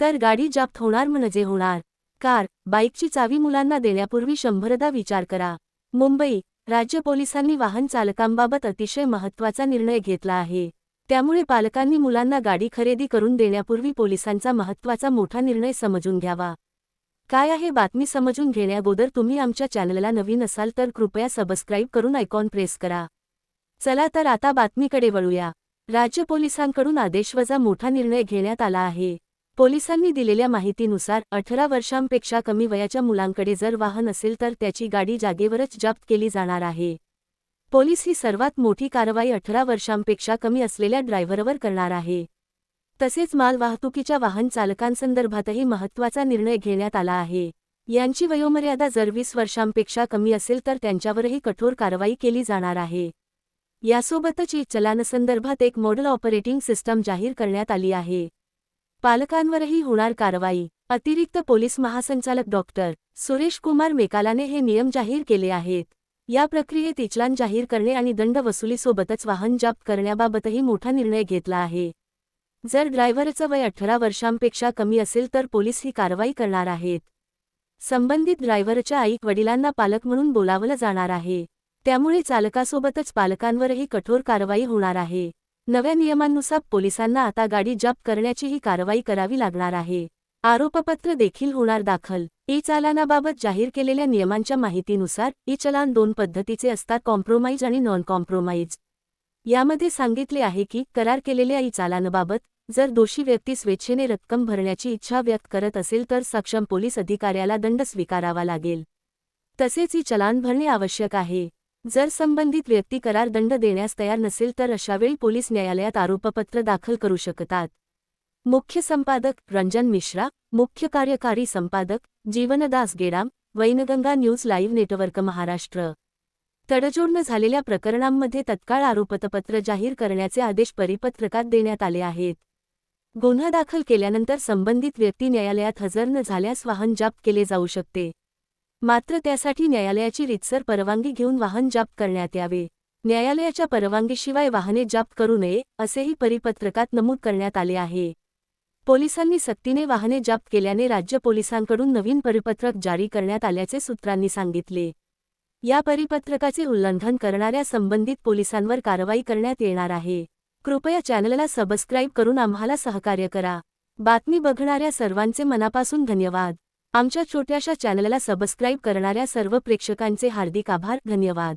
तर गाडी जप्त होणार म्हणजे होणार. कार बाईकची चावी मुलांना देण्यापूर्वी शंभरदा विचार करा. मुंबई राज्य पोलिसांनी वाहन चालकांबाबत अतिशय महत्त्वाचा निर्णय घेतला आहे. त्यामुळे पालकांनी मुलांना गाडी खरेदी करून देण्यापूर्वी पोलिसांचा महत्त्वाचा मोठा निर्णय समजून घ्यावा. काय आहे बातमी समजून घेण्याअगोदर तुम्ही आमच्या चॅनलला नवीन असाल तर कृपया सबस्क्राईब करून आयकॉन प्रेस करा. चला तर आता बातमीकडे वळूया. राज्य पोलिसांकडून आदेशवजा मोठा निर्णय घेण्यात आला आहे. पोलिसांनी दिलेल्या माहितीनुसार अठरा वर्षांपेक्षा कमी वयाच्या मुलांकडे जर वाहन असेल तर त्याची गाडी जागेवरच जप्त केली जाणार आहे. पोलीस ही सर्वात मोठी कारवाई अठरा वर्षांपेक्षा कमी असलेल्या ड्रायव्हरवर करणार आहे. तसेच माल वाहतुकीच्या वाहन चालकांसंदर्भातही महत्त्वाचा निर्णय घेण्यात आला आहे. यांची वयोमर्यादा जर वीस वर्षांपेक्षा कमी असेल तर त्यांच्यावरही कठोर कारवाई केली जाणार आहे. यासोबतच ई चलानसंदर्भात एक मॉडेल ऑपरेटिंग सिस्टम जाहीर करण्यात आली आहे. पालकांवरही होणार कारवाई. अतिरिक्त पोलीस महासंचालक डॉक्टर सुरेश कुमार मेकालाने हे नियम जाहीर केले आहेत. या प्रक्रियेत इचलान जाहीर करणे आणि दंड वसुलीसोबतच वाहन जप्त करण्याबाबतही मोठा निर्णय घेतला आहे. जर ड्रायव्हरचं वय अठरा वर्षांपेक्षा कमी असेल तर पोलीस ही कारवाई करणार आहेत. संबंधित ड्रायव्हरच्या आईक वडिलांना पालक म्हणून बोलावलं जाणार आहे. त्यामुळे चालकासोबतच पालकांवरही कठोर कारवाई होणार आहे. नव्या नियमांनुसार पोलिसांना आता गाडी जप्त करण्याचीही कारवाई करावी लागणार आहे. आरोपपत्र देखील होणार दाखल. ई चालानाबाबत जाहीर केलेल्या नियमांच्या माहितीनुसार ई चलान दोन पद्धतीचे असतात कॉम्प्रोमाइज आणि नॉन कॉम्प्रोमाइज यामध्ये सांगितले आहे की करार केलेल्या ई चालानबाबत जर दोषी व्यक्ती स्वेच्छेने रक्कम भरण्याची इच्छा व्यक्त करत असेल तर सक्षम पोलीस अधिकाऱ्याला दंड स्वीकारावा लागेल. तसेच ई चलान भरणे आवश्यक आहे. जर संबंधित व्यक्ती करार दंड देण्यास तयार नसेल तर अशावेळी पोलीस न्यायालयात आरोपपत्र दाखल करू शकतात. मुख्य संपादक रंजन मिश्रा मुख्य कार्यकारी संपादक Jivandas Gedam Wainganga news live network Maharashtra. तडजोडनं झालेल्या प्रकरणांमध्ये तत्काळ आरोपपत्र जाहीर करण्याचे आदेश परिपत्रकात देण्यात आले आहेत. गुन्हा दाखल केल्यानंतर संबंधित व्यक्ती न्यायालयात हजर न झाल्यास वाहन जप्त केले जाऊ शकते. मात्र त्यासाठी न्यायालयाची रितसर परवानगी घेऊन वाहन जप्त करण्यात यावे. न्यायालयाच्या परवानगीशिवाय वाहने जप्त करू नये असेही परिपत्रकात नमूद करण्यात आले आहे. पोलिसांनी सक्तीने वाहने जप्त केल्याने राज्य पोलिसांकडून नवीन परिपत्रक जारी करण्यात आल्याचे सूत्रांनी सांगितले. या परिपत्रकाचे उल्लंघन करणाऱ्या संबंधित पोलिसांवर कारवाई करण्यात येणार आहे. कृपया चॅनलला सबस्क्राईब करून आम्हाला सहकार्य करा. बातमी बघणाऱ्या सर्वांचे मनापासून धन्यवाद. आमच्या छोट्याशा चॅनलला सबस्क्राईब करणाऱ्या सर्व प्रेक्षकांचे हार्दिक आभार धन्यवाद.